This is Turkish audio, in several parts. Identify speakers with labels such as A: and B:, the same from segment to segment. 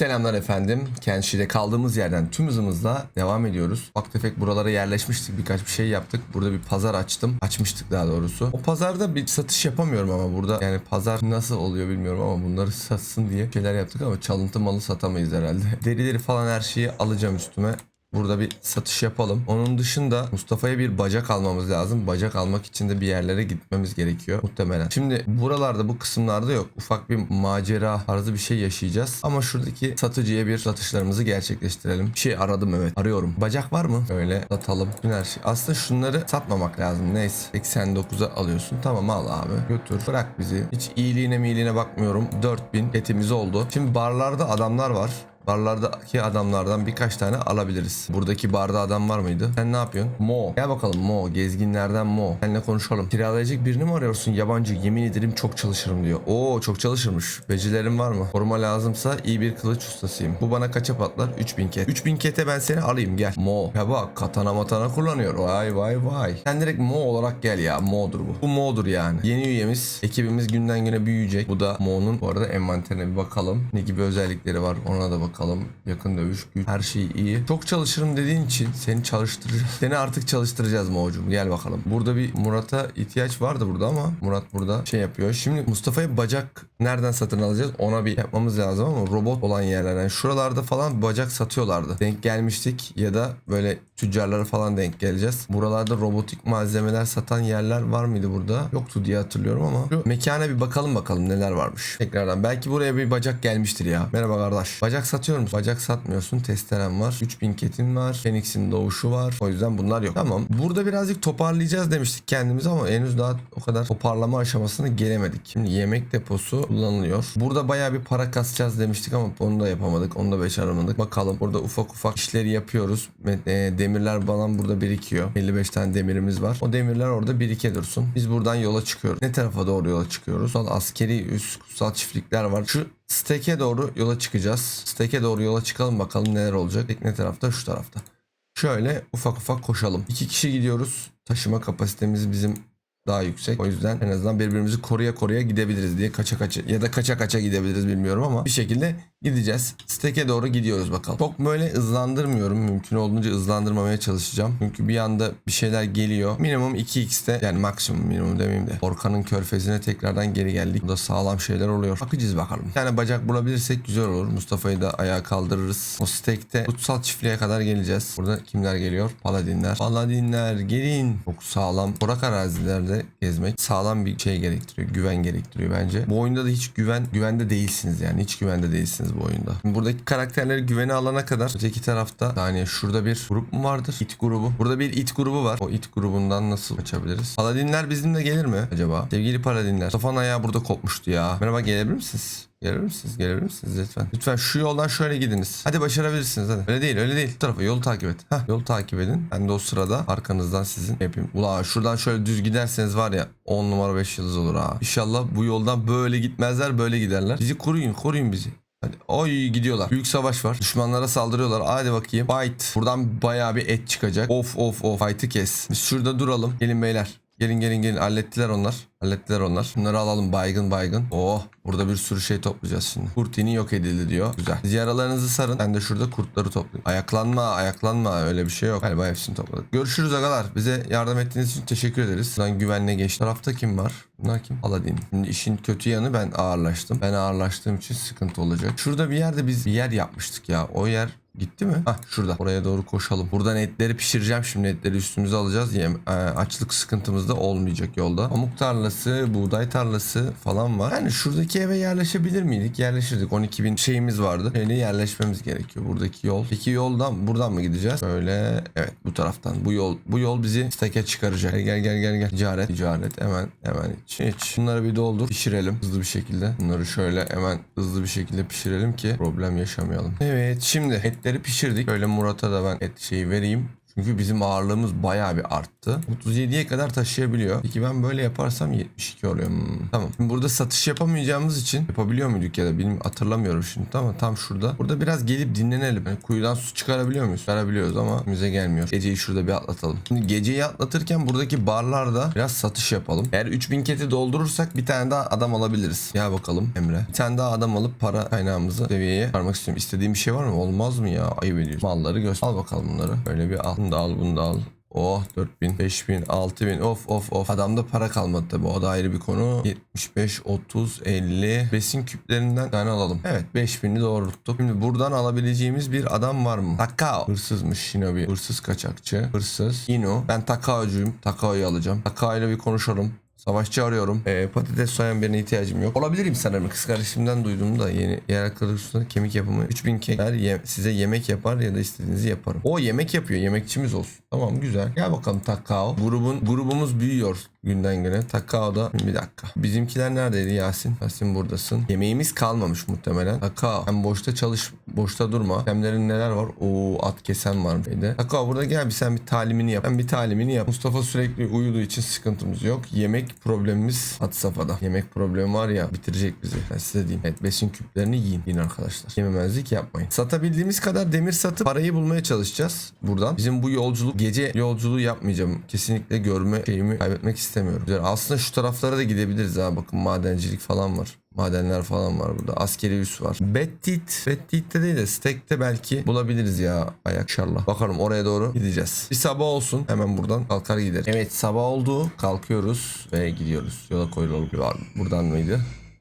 A: Selamlar efendim. Kenşi'de kaldığımız yerden tüm hızımızla devam ediyoruz. Ufak tefek buralara yerleşmiştik. Birkaç bir şey yaptık. Burada bir pazar açtım. Açmıştık daha doğrusu. O pazarda bir satış yapamıyorum ama burada yani pazar nasıl oluyor bilmiyorum ama bunları satsın diye şeyler yaptık ama çalıntı malı satamayız herhalde. Derileri falan her şeyi alacağım üstüme. Burada bir satış yapalım. Onun dışında Mustafa'ya bir bacak almamız lazım. Bacak almak için de bir yerlere gitmemiz gerekiyor muhtemelen. Şimdi buralarda bu kısımlarda yok. Ufak bir macera tarzı bir şey yaşayacağız. Ama şuradaki satıcıya bir satışlarımızı gerçekleştirelim. Bir şey aradım evet. Arıyorum. Bacak var mı? Öyle satalım. Bütün her şey. Aslında şunları satmamak lazım. Neyse. 89'a alıyorsun. Tamam al abi. Götür. Bırak bizi. Hiç iyiliğine miyiliğine bakmıyorum. 4000 etimiz oldu. Şimdi barlarda adamlar var. Barlardaki adamlardan birkaç tane alabiliriz. Buradaki barda adam var mıydı? Sen ne yapıyorsun? Mo. Gel bakalım Mo. Gezginlerden Mo. Seninle konuşalım. Kiralayacak birini mi arıyorsun? Yabancı. Yemin ederim çok çalışırım diyor. Oo çok çalışırmış. Becerilerin var mı? Koruma lazımsa iyi bir kılıç ustasıyım. Bu bana kaça patlar? 3000 ket. 3000 kete ben seni alayım gel. Mo. Ya bak katana matana kullanıyor. Vay vay vay. Sen direkt Mo olarak gel ya. Mo'dur bu. Bu Mo'dur yani. Yeni üyemiz. Ekibimiz günden güne büyüyecek. Bu da Mo'nun bu arada envanterine bir bakalım. Ne gibi özellikleri var ona da bakalım. Yakın dövüş, güç, her şey iyi. Çok çalışırım dediğin için seni çalıştıracağız. Seni artık çalıştıracağız Mo'cum. Gel bakalım. Burada bir Murat'a ihtiyaç vardı burada ama Murat burada şey yapıyor. Şimdi Mustafa'ya bacak nereden satın alacağız? Ona bir yapmamız lazım ama robot olan yerler. Yani şuralarda falan bacak satıyorlardı. Denk gelmiştik ya da böyle tüccarlara falan denk geleceğiz. Buralarda robotik malzemeler satan yerler var mıydı burada? Yoktu diye hatırlıyorum ama şu mekana bir bakalım bakalım neler varmış. Tekrardan belki buraya bir bacak gelmiştir ya. Merhaba kardeş. Bacak satıyor musun? Bacak satmıyorsun. Testeren var. 3000 ketin var. Phoenix'in doğuşu var. O yüzden bunlar yok. Tamam. Burada birazcık toparlayacağız demiştik kendimiz ama henüz daha o kadar toparlama aşamasına gelemedik. Şimdi yemek deposu kullanılıyor. Burada bayağı bir para kasacağız demiştik ama onu da yapamadık. Onu da beceremedik. Bakalım. Burada ufak ufak işleri yapıyoruz. E, demirler falan burada birikiyor. 55 tane demirimiz var. O demirler orada birike dursun. Biz buradan yola çıkıyoruz. Ne tarafa doğru yola çıkıyoruz? Sol askeri üst kutsal çiftlikler var. Şu Stek'e doğru yola çıkacağız. Stek'e doğru yola çıkalım bakalım neler olacak. Stek ne tarafta? Şu tarafta. Şöyle ufak ufak koşalım. İki kişi gidiyoruz. Taşıma kapasitemiz bizim daha yüksek. O yüzden en azından birbirimizi koruya koruya gidebiliriz diye kaça kaça ya da kaça kaça gidebiliriz bilmiyorum ama bir şekilde gideceğiz. Stek'e doğru gidiyoruz bakalım. Çok böyle hızlandırmıyorum. Mümkün olduğunca hızlandırmamaya çalışacağım. Çünkü bir anda bir şeyler geliyor. Minimum 2x'te yani maksimum minimum demeyeyim de. Orkan'ın körfezine tekrardan geri geldik. Burada sağlam şeyler oluyor. Bakacağız bakalım. Bir tane bacak bulabilirsek güzel olur. Mustafa'yı da ayağa kaldırırız. O stekte kutsal çiftliğe kadar geleceğiz. Burada kimler geliyor? Paladinler. Paladinler gelin. Çok sağlam. Kurak arazilerde gezmek sağlam bir şey gerektiriyor. Güven gerektiriyor bence. Bu oyunda da hiç güven güvende değilsiniz yani. Hiç güvende değilsiniz bu oyunda. Buradaki karakterleri güvene alana kadar öteki tarafta yani şurada bir grup mu vardır? It grubu. Burada bir it grubu var. O it grubundan nasıl kaçabiliriz? Paladinler bizimle gelir mi acaba? Sevgili paladinler. Mustafa'nın ayağı burada kopmuştu ya. Merhaba gelebilir misiniz? Gelir misiniz? Gelebilir misiniz lütfen? Lütfen şu yoldan şöyle gidiniz. Hadi başarabilirsiniz hadi. Öyle değil öyle değil. Bu tarafa yolu takip et. Hah yolu takip edin. Ben de o sırada arkanızdan sizin yapayım. Ulan şuradan şöyle düz giderseniz var ya 10 numara 5 yıldız olur ha. İnşallah bu yoldan böyle gitmezler böyle giderler. Bizi koruyun koruyun bizi. Hadi. Oy gidiyorlar. Büyük savaş var. Düşmanlara saldırıyorlar. Hadi bakayım. Fight. Buradan bayağı bir et çıkacak. Of of of. Fight'ı kes. Biz şurada duralım. Gelin beyler. Gelin gelin gelin. Hallettiler onlar. Hallettiler onlar. Bunları alalım baygın baygın. Oh burada bir sürü şey toplayacağız şimdi. Kurt ini yok edildi diyor. Güzel. Siz yaralarınızı sarın. Ben de şurada kurtları toplayayım. Ayaklanma ayaklanma öyle bir şey yok. Galiba hepsini topladık. Görüşürüz agalar. Bize yardım ettiğiniz için teşekkür ederiz. Buradan güvenle geç. Tarafta kim var? Bunlar kim? Paladin. Şimdi işin kötü yanı ben ağırlaştım. Ben ağırlaştığım için sıkıntı olacak. Şurada bir yerde biz bir yer yapmıştık ya. O yer Gitti mi? Hah şurada. Oraya doğru koşalım. Buradan etleri pişireceğim. Şimdi etleri üstümüze alacağız. Yem, e, açlık sıkıntımız da olmayacak yolda. Pamuk tarlası, buğday tarlası falan var. Yani şuradaki eve yerleşebilir miydik? Yerleşirdik. 12 bin şeyimiz vardı. Öyle yerleşmemiz gerekiyor. Buradaki yol. Peki yoldan buradan mı gideceğiz? Böyle evet bu taraftan. Bu yol bu yol bizi steke çıkaracak. Gel gel gel gel. Ticaret. Ticaret. Hemen hemen iç. iç. Bunları bir doldur. Pişirelim. Hızlı bir şekilde. Bunları şöyle hemen hızlı bir şekilde pişirelim ki problem yaşamayalım. Evet şimdi etleri pişirdik. Böyle Murat'a da ben et şeyi vereyim. Çünkü bizim ağırlığımız bayağı bir arttı. 37'ye kadar taşıyabiliyor. Peki ben böyle yaparsam 72 oluyor. Hmm, Tamam. Şimdi burada satış yapamayacağımız için yapabiliyor muyduk ya da bilmiyorum hatırlamıyorum şimdi. Tamam tam şurada. Burada biraz gelip dinlenelim. Yani kuyudan su çıkarabiliyor muyuz? Çıkarabiliyoruz ama bize gelmiyor. Geceyi şurada bir atlatalım. Şimdi geceyi atlatırken buradaki barlarda biraz satış yapalım. Eğer 3000 keti doldurursak bir tane daha adam alabiliriz. Gel bakalım Emre. Bir tane daha adam alıp para kaynağımızı seviyeye çıkarmak istiyorum. İstediğim bir şey var mı? Olmaz mı ya? Ayıp ediyorsun. Malları göster. Al bakalım bunları. Böyle bir al. Bunu da al bunu da al. Oh 4000, 5000, 6000 of of of. Adamda para kalmadı tabi o da ayrı bir konu. 75, 30, 50. Besin küplerinden tane alalım. Evet 5000'i doğrulttuk. Şimdi buradan alabileceğimiz bir adam var mı? Takao. Hırsızmış Shinobi. Hırsız kaçakçı. Hırsız. Ino. Ben Takao'cuyum. Takao'yu alacağım. Takao ile bir konuşalım. Savaşçı arıyorum. Ee, patates soyan birine ihtiyacım yok. Olabilirim sanırım. Kız kardeşimden duydum da yeni yer arkadaşımda kemik yapımı 3000 kekler ye- size yemek yapar ya da istediğinizi yaparım. O yemek yapıyor. Yemekçimiz olsun. Tamam güzel. Gel bakalım Takao. Grubun grubumuz büyüyor günden güne. Takao da bir dakika. Bizimkiler neredeydi Yasin? Yasin buradasın. Yemeğimiz kalmamış muhtemelen. Takao hem boşta çalış boşta durma. Hemlerin neler var? Oo at kesen var bir Takao burada gel bir sen bir talimini yap. Ben bir talimini yap. Mustafa sürekli uyuduğu için sıkıntımız yok. Yemek problemimiz had safhada. Yemek problemi var ya bitirecek bizi. Ben size diyeyim. Evet besin küplerini yiyin. Yiyin arkadaşlar. Yememezlik yapmayın. Satabildiğimiz kadar demir satıp parayı bulmaya çalışacağız buradan. Bizim bu yolculuk gece yolculuğu yapmayacağım. Kesinlikle görme şeyimi kaybetmek istemiyorum. Aslında şu taraflara da gidebiliriz ha. Bakın madencilik falan var. Madenler falan var burada. Askeri üs var. Bettit. Bettit'te değil de Stek'te belki bulabiliriz ya. Ayak inşallah. Bakalım oraya doğru gideceğiz. Bir sabah olsun. Hemen buradan kalkar gideriz. Evet sabah oldu. Kalkıyoruz ve gidiyoruz. Yola koyulalım. Buradan mıydı?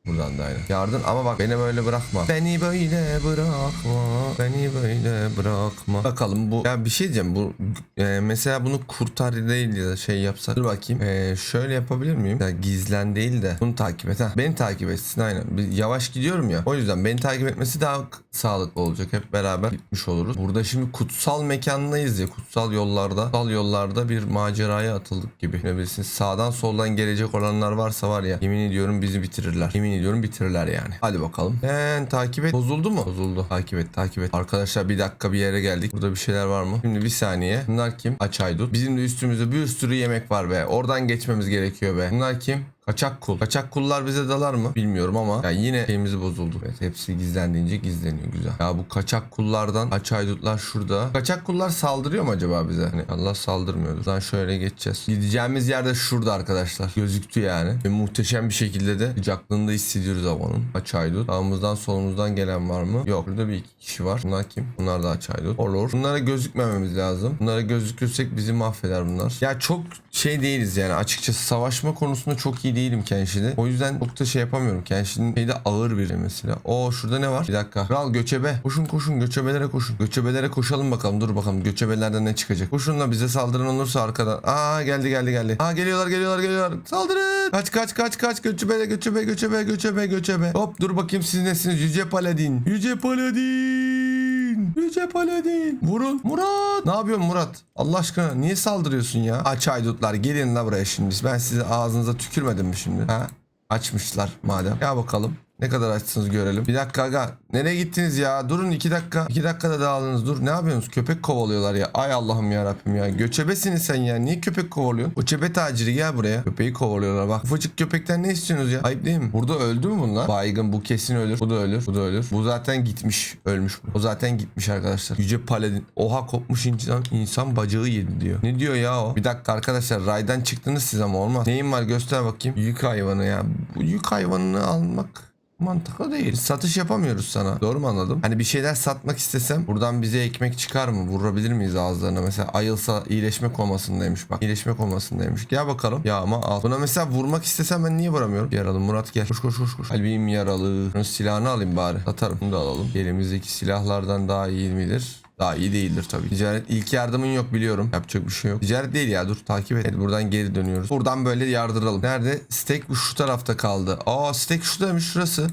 A: Buradan da aynı. Yardım ama bak beni böyle bırakma. Beni böyle bırakma. Beni böyle bırakma. Bakalım bu ya bir şey diyeceğim bu e, mesela bunu kurtar değil ya da şey yapsak. Dur bakayım. E, şöyle yapabilir miyim? Ya gizlen değil de bunu takip et. Ha. Beni takip etsin aynen. Bir yavaş gidiyorum ya. O yüzden beni takip etmesi daha sağlıklı olacak. Hep beraber gitmiş oluruz. Burada şimdi kutsal mekandayız ya. Kutsal yollarda. Kutsal yollarda bir maceraya atıldık gibi. Ne bilirsiniz sağdan soldan gelecek olanlar varsa var ya. Yemin ediyorum bizi bitirirler. Yemin ediyorum bitirirler yani. Hadi bakalım. Ben takip et. Bozuldu mu? Bozuldu. Takip et takip et. Arkadaşlar bir dakika bir yere geldik. Burada bir şeyler var mı? Şimdi bir saniye. Bunlar kim? Aç. Bizim de üstümüzde bir sürü yemek var be. Oradan geçmemiz gerekiyor be. Bunlar kim? Kaçak kul. Kaçak kullar bize dalar mı? Bilmiyorum ama ya yine şeyimiz bozuldu. Evet hepsi gizlendiğince gizleniyor güzel. Ya bu kaçak kullardan aç haydutlar şurada. Kaçak kullar saldırıyor mu acaba bize? Hani Allah saldırmıyordu. Buradan şöyle geçeceğiz. Gideceğimiz yerde şurada arkadaşlar. Gözüktü yani. Ve muhteşem bir şekilde de sıcaklığını da hissediyoruz havanın. Aç haydut. Sağımızdan solumuzdan gelen var mı? Yok. Burada bir iki kişi var. Bunlar kim? Bunlar da aç haydut. Olur. Bunlara gözükmememiz lazım. Bunlara gözükürsek bizi mahveder bunlar. Ya çok şey değiliz yani açıkçası savaşma konusunda çok iyi değilim Kenshi'de. O yüzden çok da şey yapamıyorum. Kenshi'nin şeyde ağır biri mesela. O şurada ne var? Bir dakika. Kral göçebe. Koşun koşun göçebelere koşun. Göçebelere koşalım bakalım. Dur bakalım göçebelerden ne çıkacak. Koşunla bize saldıran olursa arkadan. Aa geldi geldi geldi. Aa geliyorlar geliyorlar geliyorlar. Saldırın. Kaç kaç kaç kaç göçebele göçebe göçebe göçebe göçebe. Hop dur bakayım siz nesiniz? Yüce Paladin. Yüce Paladin. Paladin. Vurun. Murat. Ne yapıyorsun Murat? Allah aşkına niye saldırıyorsun ya? Aç haydutlar gelin la buraya şimdi. Ben size ağzınıza tükürmedim mi şimdi? Ha? Açmışlar madem. Ya bakalım. Ne kadar açsınız görelim. Bir dakika aga. Nereye gittiniz ya? Durun iki dakika. İki dakikada dağılınız. Dur ne yapıyorsunuz? Köpek kovalıyorlar ya. Ay Allah'ım ya Rabbim ya. Göçebesiniz sen ya. Niye köpek kovalıyorsun? O çebe taciri gel buraya. Köpeği kovalıyorlar bak. Ufacık köpekten ne istiyorsunuz ya? Ayıp değil mi? Burada öldü mü bunlar? Baygın bu kesin ölür. Bu da ölür. Bu da ölür. Bu zaten gitmiş. Ölmüş bu. O zaten gitmiş arkadaşlar. Yüce Paladin. Oha kopmuş insan, insan bacağı yedi diyor. Ne diyor ya o? Bir dakika arkadaşlar. Raydan çıktınız siz ama olmaz. Neyin var göster bakayım. Yük hayvanı ya. Bu yük hayvanını almak Mantıklı değil. Satış yapamıyoruz sana. Doğru mu anladım? Hani bir şeyler satmak istesem buradan bize ekmek çıkar mı? Vurabilir miyiz ağızlarına? Mesela ayılsa iyileşme komasındaymış bak. İyileşme komasındaymış. Gel bakalım. Ya ama al. Buna mesela vurmak istesem ben niye vuramıyorum? Yaralı Murat gel. Koş koş koş koş. Kalbim yaralı. Şunun silahını alayım bari. Satarım. Bunu da alalım. Elimizdeki silahlardan daha iyi midir? Daha iyi değildir tabii. Ticaret ilk yardımın yok biliyorum. Yapacak bir şey yok. Ticaret değil ya dur takip et. Buradan geri dönüyoruz. Buradan böyle yardıralım. Nerede? Steak şu tarafta kaldı. Aa steak şuradaymış şurası.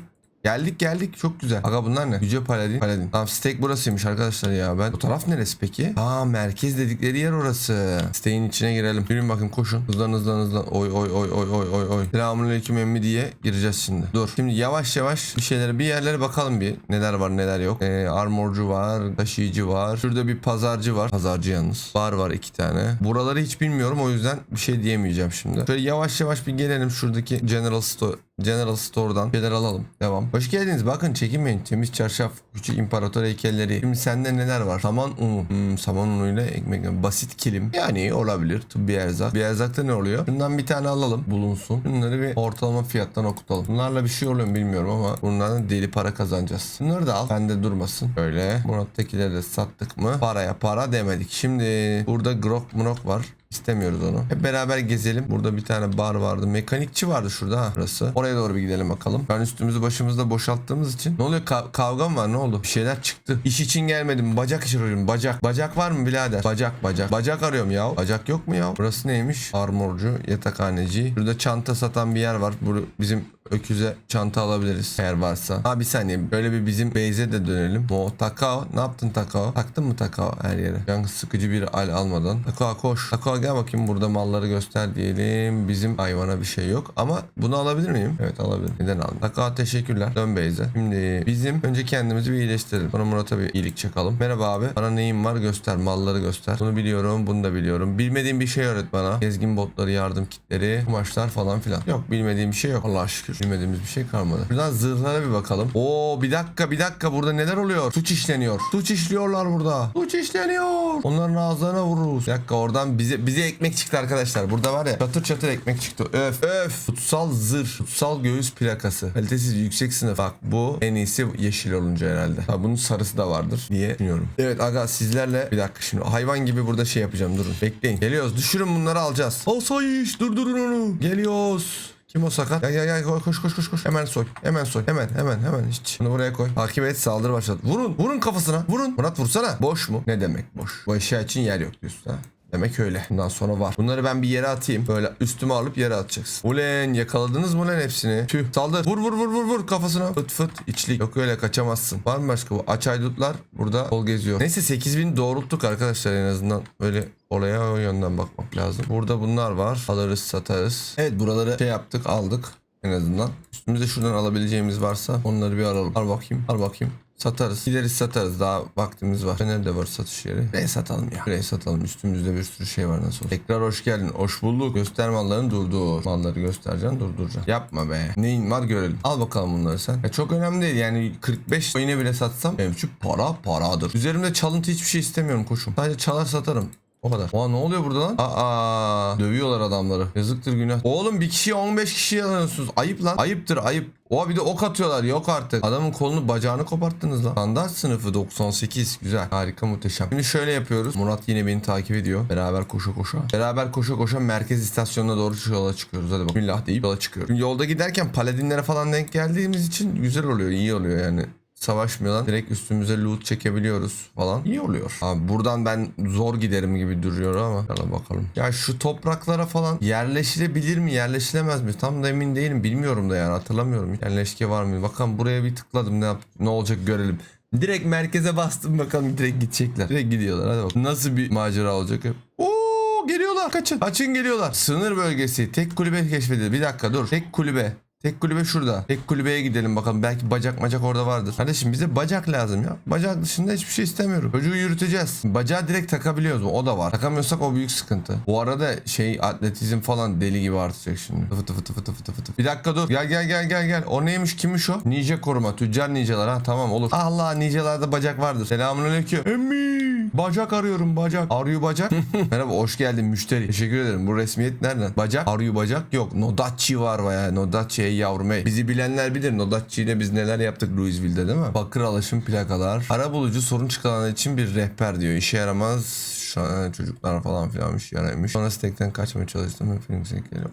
A: Geldik geldik çok güzel. Aga bunlar ne? Yüce Paladin. Paladin. Tamam steak burasıymış arkadaşlar ya. Ben o taraf neresi peki? Aa merkez dedikleri yer orası. Steak'in içine girelim. Yürüyün bakın koşun. Hızlan hızlan hızlan. Oy oy oy oy oy oy oy. Selamünaleyküm emmi diye gireceğiz şimdi. Dur. Şimdi yavaş yavaş bir şeylere bir yerlere bakalım bir. Neler var neler yok. Ee, armorcu var. Taşıyıcı var. Şurada bir pazarcı var. Pazarcı yalnız. Bar var iki tane. Buraları hiç bilmiyorum o yüzden bir şey diyemeyeceğim şimdi. Şöyle yavaş yavaş bir gelelim şuradaki General Store General Store'dan şeyler alalım. Devam. Hoş geldiniz. Bakın çekinmeyin. Temiz çarşaf. Küçük imparator heykelleri. Şimdi sende neler var? Saman unu. Hmm, saman unuyla ekmek. Basit kilim. Yani olabilir. Tıbbi erzak. Bir erzakta ne oluyor? Şundan bir tane alalım. Bulunsun. Bunları bir ortalama fiyattan okutalım. Bunlarla bir şey oluyor mu bilmiyorum ama bunlardan deli para kazanacağız. Bunları da al. Bende durmasın. Böyle. Murat'takileri de sattık mı? Paraya para demedik. Şimdi burada grok mrok var. İstemiyoruz onu. Hep beraber gezelim. Burada bir tane bar vardı. Mekanikçi vardı şurada ha burası. Oraya doğru bir gidelim bakalım. Ben üstümüzü başımızda boşalttığımız için. Ne oluyor? Ka- kavga mı var? Ne oldu? Bir şeyler çıktı. İş için gelmedim. Bacak işi arıyorum. Bacak. Bacak var mı birader? Bacak bacak. Bacak arıyorum ya. Bacak yok mu ya? Burası neymiş? Armorcu, yatakhaneci. Burada çanta satan bir yer var. Bu bizim öküze çanta alabiliriz eğer varsa. Ha bir saniye böyle bir bizim base'e de dönelim. O Takao ne yaptın Takao? Taktın mı Takao her yere? Can sıkıcı bir al almadan. Takao koş. Takao gel bakayım burada malları göster diyelim. Bizim hayvana bir şey yok ama bunu alabilir miyim? Evet alabilirim. Neden aldım? Takao teşekkürler. Dön base'e. Şimdi bizim önce kendimizi bir iyileştirelim. Sonra Murat'a bir iyilik çakalım. Merhaba abi. Bana neyim var göster. Malları göster. Bunu biliyorum. Bunu da biliyorum. Bilmediğim bir şey öğret bana. Gezgin botları, yardım kitleri, kumaşlar falan filan. Yok bilmediğim bir şey yok. Allah'a şükür. Bilmediğimiz bir şey kalmadı. Şuradan zırhlara bir bakalım. Oo bir dakika bir dakika burada neler oluyor? Suç işleniyor. Suç işliyorlar burada. Suç işleniyor. Onların ağızlarına vururuz. Bir dakika oradan bize bize ekmek çıktı arkadaşlar. Burada var ya çatır çatır ekmek çıktı. Öf öf. Kutsal zırh. Kutsal göğüs plakası. Kalitesiz yüksek sınıf. Bak bu en iyisi yeşil olunca herhalde. Ha, bunun sarısı da vardır diye düşünüyorum. Evet aga sizlerle bir dakika şimdi hayvan gibi burada şey yapacağım durun. Bekleyin. Geliyoruz. Düşürün bunları alacağız. Asayiş durdurun onu. Geliyoruz. Kim o sakat? Gel gel gel koş koş koş koş. Hemen soy. Hemen soy. Hemen hemen hemen hiç. Bunu buraya koy. Takip et saldırı başlat. Vurun. Vurun kafasına. Vurun. Murat vursana. Boş mu? Ne demek boş? Bu eşya için yer yok diyorsun ha. Demek öyle. Bundan sonra var. Bunları ben bir yere atayım. Böyle üstüme alıp yere atacaksın. Ulen yakaladınız mı lan hepsini? Tüh. Saldır. Vur vur vur vur vur kafasına. Fıt fıt. içlik. Yok öyle kaçamazsın. Var mı başka bu? Aç haydutlar burada kol geziyor. Neyse 8000 doğrulttuk arkadaşlar en azından. Böyle olaya o yönden bakmak lazım. Burada bunlar var. Alırız satarız. Evet buraları şey yaptık aldık. En azından. Üstümüzde şuradan alabileceğimiz varsa onları bir alalım. Al bakayım. Al bakayım. Satarız. Gideriz satarız. Daha vaktimiz var. Nerede var satış yeri? Buraya satalım ya. Buraya satalım. Üstümüzde bir sürü şey var nasıl olsa. Tekrar hoş geldin. Hoş bulduk. Göster mallarını durdur. Malları göstereceksin durduracaksın. Yapma be. Neyin var görelim. Al bakalım bunları sen. Ya çok önemli değil. Yani 45 coin'e bile satsam benim için para paradır. Üzerimde çalıntı hiçbir şey istemiyorum koşum. Sadece çalar satarım. O kadar. Aa ne oluyor burada lan? Aa dövüyorlar adamları. Yazıktır günah. Oğlum bir kişiye 15 kişi alıyorsunuz. Ayıp lan. Ayıptır ayıp. Oha bir de ok atıyorlar. Yok artık. Adamın kolunu bacağını koparttınız lan. Standart sınıfı 98. Güzel. Harika muhteşem. Şimdi şöyle yapıyoruz. Murat yine beni takip ediyor. Beraber koşa koşa. Beraber koşa koşa merkez istasyonuna doğru yola çıkıyoruz. Hadi bak. Bismillah deyip yola çıkıyoruz. Şimdi yolda giderken paladinlere falan denk geldiğimiz için güzel oluyor. iyi oluyor yani savaşmadan direkt üstümüze loot çekebiliyoruz falan. İyi oluyor. Abi buradan ben zor giderim gibi duruyor ama. Hadi bakalım. Ya şu topraklara falan yerleşilebilir mi yerleşilemez mi? Tam da emin değilim. Bilmiyorum da yani hatırlamıyorum. Yerleşke var mı? Bakalım buraya bir tıkladım ne yap ne olacak görelim. Direkt merkeze bastım bakalım direkt gidecekler. Direkt gidiyorlar hadi bakalım. Nasıl bir macera olacak? Oo geliyorlar kaçın. Kaçın geliyorlar. Sınır bölgesi. Tek kulübe keşfedildi. Bir dakika dur. Tek kulübe. Tek kulübe şurada. Tek kulübeye gidelim bakalım. Belki bacak macak orada vardır. Kardeşim bize bacak lazım ya. Bacak dışında hiçbir şey istemiyorum. Çocuğu yürüteceğiz. Bacağı direkt takabiliyoruz mu? O da var. Takamıyorsak o büyük sıkıntı. Bu arada şey atletizm falan deli gibi artacak şimdi. Fıtı fıtı fıtı fıtı fıtı. Bir dakika dur. Gel gel gel gel gel. O neymiş? Kimmiş o? Ninja koruma. Tüccar ninjalar ha. Tamam olur. Allah ninjalarda bacak vardır. Selamünaleyküm. Emmi. Bacak arıyorum bacak. Arıyor bacak. Merhaba hoş geldin müşteri. Teşekkür ederim. Bu resmiyet nereden? Bacak. Arıyor bacak yok. Nodacci var baya. Nodacci ey yavrum ey. Bizi bilenler bilir. Nodacci ile biz neler yaptık Louisville'de değil mi? Bakır alaşım plakalar. Ara bulucu sorun çıkaranlar için bir rehber diyor. İşe yaramaz an çocuklar falan filanmış yanaymış. Sonra stekten kaçmaya çalıştım. film.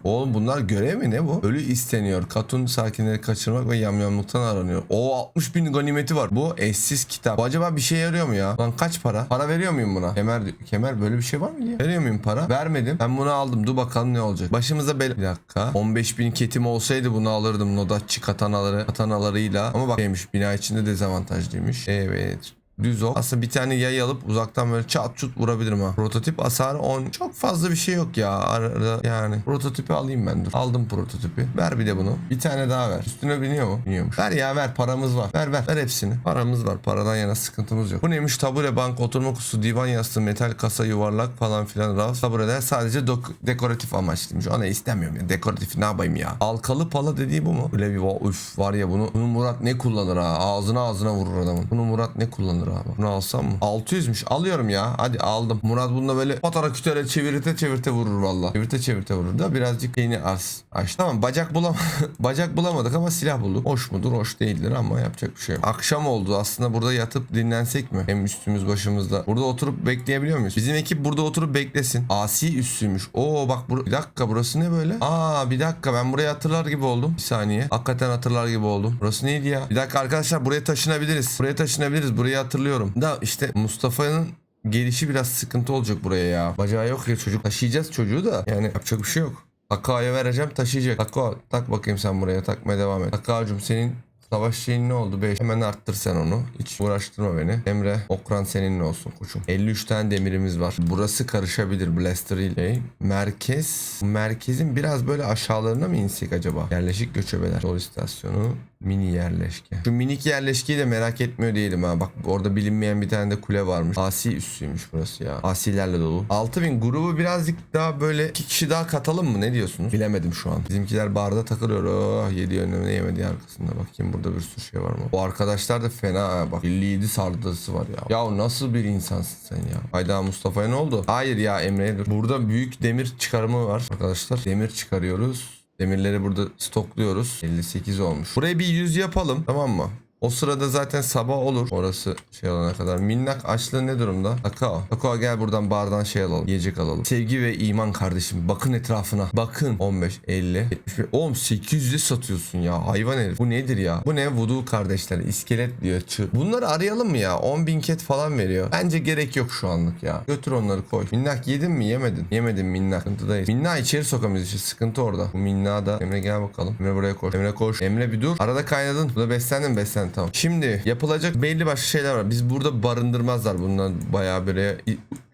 A: Oğlum bunlar görev mi ne bu? Ölü isteniyor. Katun sakinleri kaçırmak ve yamyamlıktan aranıyor. O 60 bin ganimeti var. Bu eşsiz kitap. Bu acaba bir şey yarıyor mu ya? Lan kaç para? Para veriyor muyum buna? Kemer, kemer böyle bir şey var mı ya? Veriyor muyum para? Vermedim. Ben bunu aldım. Dur bakalım ne olacak. Başımıza bel... Bir dakika. 15 bin ketim olsaydı bunu alırdım. Nodatçı katanaları, katanalarıyla. Ama bak şeymiş bina içinde dezavantajlıymış. Evet. Düz ok. Aslında bir tane yay alıp uzaktan böyle çat çut vurabilirim ha. Prototip hasarı 10. Çok fazla bir şey yok ya arada yani. Prototipi alayım ben dur. Aldım prototipi. Ver bir de bunu. Bir tane daha ver. Üstüne biniyor mu? Biniyormuş. Ver ya ver paramız var. Ver ver. Ver hepsini. Paramız var. Paradan yana sıkıntımız yok. Bu neymiş? Tabure, bank, oturma kutusu, divan yastığı, metal kasa, yuvarlak falan filan. Raf. Tabureler sadece dekoratif amaçlıymış. Ona istemiyorum ya. Dekoratif ne yapayım ya? Alkalı pala dediği bu mu? Böyle bir üf var ya bunu. Bunu Murat ne kullanır ha? Ağzına ağzına vurur adamın. Bunu Murat ne kullanır abi? Bunu alsam mı? 600'müş. Alıyorum ya. Hadi aldım. Murat bununla böyle patara kütere çevirte çevirte vurur valla. Çevirte çevirte vurur da birazcık yeni az. Aç. Tamam bacak bulam bacak bulamadık ama silah bulduk. Hoş mudur? Hoş değildir ama yapacak bir şey yok. Akşam oldu. Aslında burada yatıp dinlensek mi? Hem üstümüz başımızda. Burada oturup bekleyebiliyor muyuz? Bizim ekip burada oturup beklesin. Asi üssüymüş. Oo bak bur- bir dakika burası ne böyle? Aa bir dakika ben burayı hatırlar gibi oldum. Bir saniye. Hakikaten hatırlar gibi oldum. Burası neydi ya? Bir dakika arkadaşlar buraya taşınabiliriz. Buraya taşınabiliriz. Burayı hatırlıyorum. Da işte Mustafa'nın gelişi biraz sıkıntı olacak buraya ya. Bacağı yok ya çocuk. Taşıyacağız çocuğu da. Yani yapacak bir şey yok. Takao'ya vereceğim taşıyacak. Takao tak bakayım sen buraya takmaya devam et. Takao'cum senin Savaş şeyin ne oldu? 5. Hemen arttır sen onu. Hiç uğraştırma beni. Emre Okran seninle olsun koçum. 53 tane demirimiz var. Burası karışabilir Blaster ile. Merkez. Merkezin biraz böyle aşağılarına mı insek acaba? Yerleşik göçebeler. Yol istasyonu. Mini yerleşke. Şu minik yerleşkeyi de merak etmiyor değilim ha. Bak orada bilinmeyen bir tane de kule varmış. Asi üssüymüş burası ya. Asilerle dolu. 6000 grubu birazcık daha böyle iki kişi daha katalım mı? Ne diyorsunuz? Bilemedim şu an. Bizimkiler barda takılıyor. Oh yedi önlemine yemedi arkasında. Bakayım burada bir sürü şey var mı? Bu arkadaşlar da fena ha. Bak 57 sardası var ya. Ya nasıl bir insansın sen ya? Hayda Mustafa'ya ne oldu? Hayır ya Emre'ye. Burada büyük demir çıkarımı var arkadaşlar. Demir çıkarıyoruz. Demirleri burada stokluyoruz. 58 olmuş. Burayı bir 100 yapalım tamam mı? O sırada zaten sabah olur. Orası şey olana kadar. Minnak açlığı ne durumda? Takao. Takao gel buradan bardan şey alalım. Yiyecek alalım. Sevgi ve iman kardeşim. Bakın etrafına. Bakın. 15, 50, 75. Oğlum 800'e satıyorsun ya. Hayvan herif. Bu nedir ya? Bu ne? Voodoo kardeşler. İskelet diyor. Çığ. Bunları arayalım mı ya? 10.000 ket falan veriyor. Bence gerek yok şu anlık ya. Götür onları koy. Minnak yedin mi? Yemedin. Yemedin minnak. Sıkıntıdayız. Minnak içeri sokamıyoruz işte. Sıkıntı orada. Bu minnak da. Emre gel bakalım. Emre buraya koş. Emre koş. Emre bir dur. Arada kaynadın. Burada beslendin beslendin tamam. Şimdi yapılacak belli başlı şeyler var. Biz burada barındırmazlar. Bundan bayağı böyle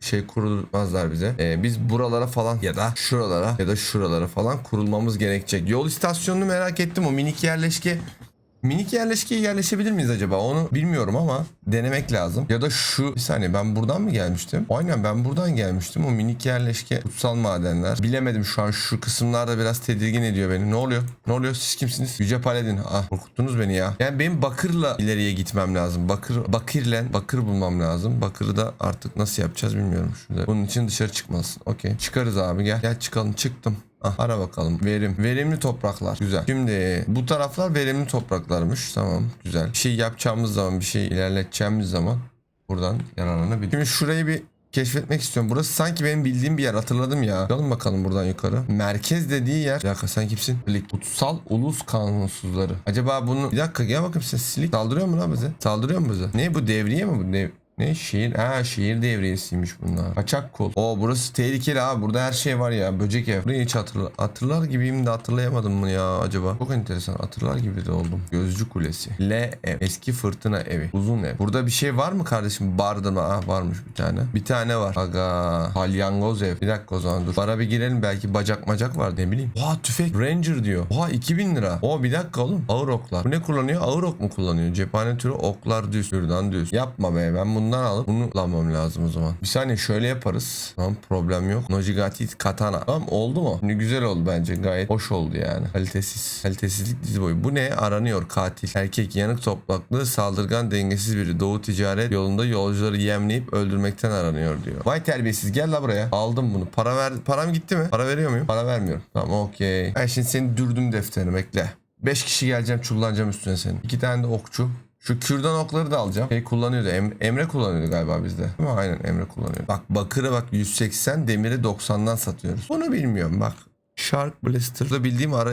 A: şey kurulmazlar bize. Ee, biz buralara falan ya da şuralara ya da şuralara falan kurulmamız gerekecek. Yol istasyonunu merak ettim. O minik yerleşke Minik yerleşkeye yerleşebilir miyiz acaba? Onu bilmiyorum ama denemek lazım. Ya da şu bir saniye ben buradan mı gelmiştim? Aynen ben buradan gelmiştim. O minik yerleşke kutsal madenler. Bilemedim şu an şu kısımlarda biraz tedirgin ediyor beni. Ne oluyor? Ne oluyor? Siz kimsiniz? Yüce Paladin. Ah korkuttunuz beni ya. Yani benim bakırla ileriye gitmem lazım. Bakır bakirle bakır bulmam lazım. Bakırı da artık nasıl yapacağız bilmiyorum şurada. Bunun için dışarı çıkmalısın. Okey. Çıkarız abi gel. Gel çıkalım. Çıktım. Ah, ara bakalım. Verim. Verimli topraklar. Güzel. Şimdi bu taraflar verimli topraklarmış. Tamam. Güzel. Bir şey yapacağımız zaman, bir şey ilerleteceğimiz zaman buradan yararlanabilir. Şimdi şurayı bir keşfetmek istiyorum. Burası sanki benim bildiğim bir yer. Hatırladım ya. Bakalım bakalım buradan yukarı. Merkez dediği yer. Bir dakika sen kimsin? Lik. Kutsal ulus kanunsuzları. Acaba bunu... Bir dakika gel bakayım sen silik. Saldırıyor mu lan bize? Saldırıyor mu bize? Ne bu devriye mi bu? Ne? Ne şehir? Ha şehir devriyesiymiş bunlar. Kaçak kol. O burası tehlikeli abi. Burada her şey var ya. Böcek ev. Burayı hiç hatırla hatırlar gibiyim de hatırlayamadım mı ya acaba? Çok enteresan. Hatırlar gibi de oldum. Gözcü kulesi. L ev. Eski fırtına evi. Uzun ev. Burada bir şey var mı kardeşim? Bardır mı? Ah varmış bir tane. Bir tane var. Aga. Salyangoz ev. Bir dakika o zaman dur. Bara bir girelim. Belki bacak macak var ne bileyim. Oha tüfek. Ranger diyor. Oha 2000 lira. O bir dakika oğlum. Ağır oklar. Bu ne kullanıyor? Ağır ok mu kullanıyor? Cephane türü oklar düz. Şuradan düz. Yapma be. Ben bundan alıp bunu kullanmam lazım o zaman. Bir saniye şöyle yaparız. Tamam problem yok. Nojigati katana. Tamam oldu mu? Şimdi güzel oldu bence. Gayet hoş oldu yani. Kalitesiz. Kalitesizlik dizi boyu. Bu ne? Aranıyor katil. Erkek yanık toplaklı saldırgan dengesiz biri. Doğu ticaret yolunda yolcuları yemleyip öldürmekten aranıyor diyor. Vay terbiyesiz gel la buraya. Aldım bunu. Para ver. Param gitti mi? Para veriyor muyum? Para vermiyorum. Tamam okey. Ben şimdi seni dürdüm defterine bekle. 5 kişi geleceğim çullanacağım üstüne senin. 2 tane de okçu. Şu kürdan okları da alacağım. Şey kullanıyordu. Em- Emre kullanıyordu galiba bizde. Değil mi? Aynen Emre kullanıyordu. Bak bakırı bak 180 demiri 90'dan satıyoruz. Onu bilmiyorum bak. Shark Blaster'da bildiğim ara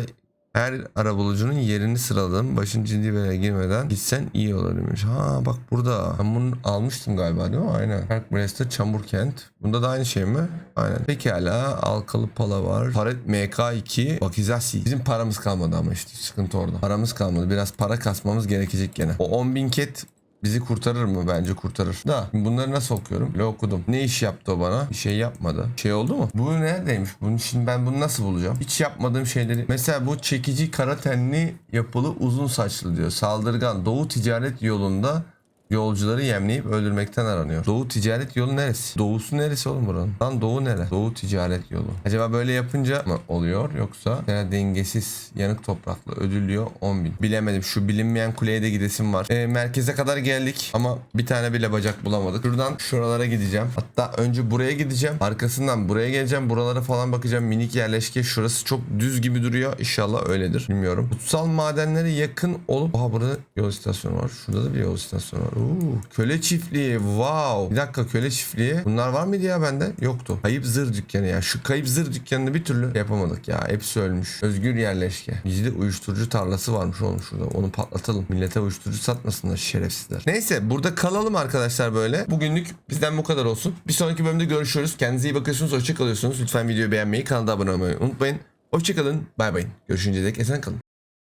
A: her arabulucunun yerini sıraladım. Başın ciddi belaya girmeden gitsen iyi olur demiş. Ha bak burada. Ben bunu almıştım galiba değil mi? Aynen. Shark Blaster Çamur Kent. Bunda da aynı şey mi? Aynen. Pekala. Alkalı pala var. Paret MK2. Bakizasi. Bizim paramız kalmadı ama işte sıkıntı orada. Paramız kalmadı. Biraz para kasmamız gerekecek gene. O 10.000 ket Bizi kurtarır mı? Bence kurtarır. Da bunları nasıl okuyorum? Böyle okudum. Ne iş yaptı o bana? Bir şey yapmadı. Şey oldu mu? Bu neredeymiş? Bunu şimdi ben bunu nasıl bulacağım? Hiç yapmadığım şeyleri. Mesela bu çekici kara tenli yapılı uzun saçlı diyor. Saldırgan Doğu ticaret yolunda Yolcuları yemleyip öldürmekten aranıyor. Doğu ticaret yolu neresi? Doğusu neresi oğlum buranın? Lan doğu nere? Doğu ticaret yolu. Acaba böyle yapınca mı oluyor yoksa ya dengesiz yanık topraklı ödüllüyor 10 bin. Bilemedim şu bilinmeyen kuleye de gidesim var. Ee, merkeze kadar geldik ama bir tane bile bacak bulamadık. Şuradan şuralara gideceğim. Hatta önce buraya gideceğim. Arkasından buraya geleceğim. Buralara falan bakacağım. Minik yerleşke. Şurası çok düz gibi duruyor. İnşallah öyledir. Bilmiyorum. Kutsal madenlere yakın olup... Aha burada yol istasyonu var. Şurada da bir yol istasyonu var. Oo, köle çiftliği. Wow. Bir dakika köle çiftliği. Bunlar var mıydı ya bende? Yoktu. Kayıp zır dükkanı ya. Şu kayıp zır dükkanını bir türlü yapamadık ya. Hepsi ölmüş. Özgür yerleşke. Gizli uyuşturucu tarlası varmış oğlum şurada. Onu patlatalım. Millete uyuşturucu satmasınlar şerefsizler. Neyse burada kalalım arkadaşlar böyle. Bugünlük bizden bu kadar olsun. Bir sonraki bölümde görüşürüz. Kendinize iyi bakıyorsunuz. Hoşça kalıyorsunuz. Lütfen videoyu beğenmeyi, kanala abone olmayı unutmayın. Hoşçakalın. Bay bay. Görüşünceye dek esen kalın.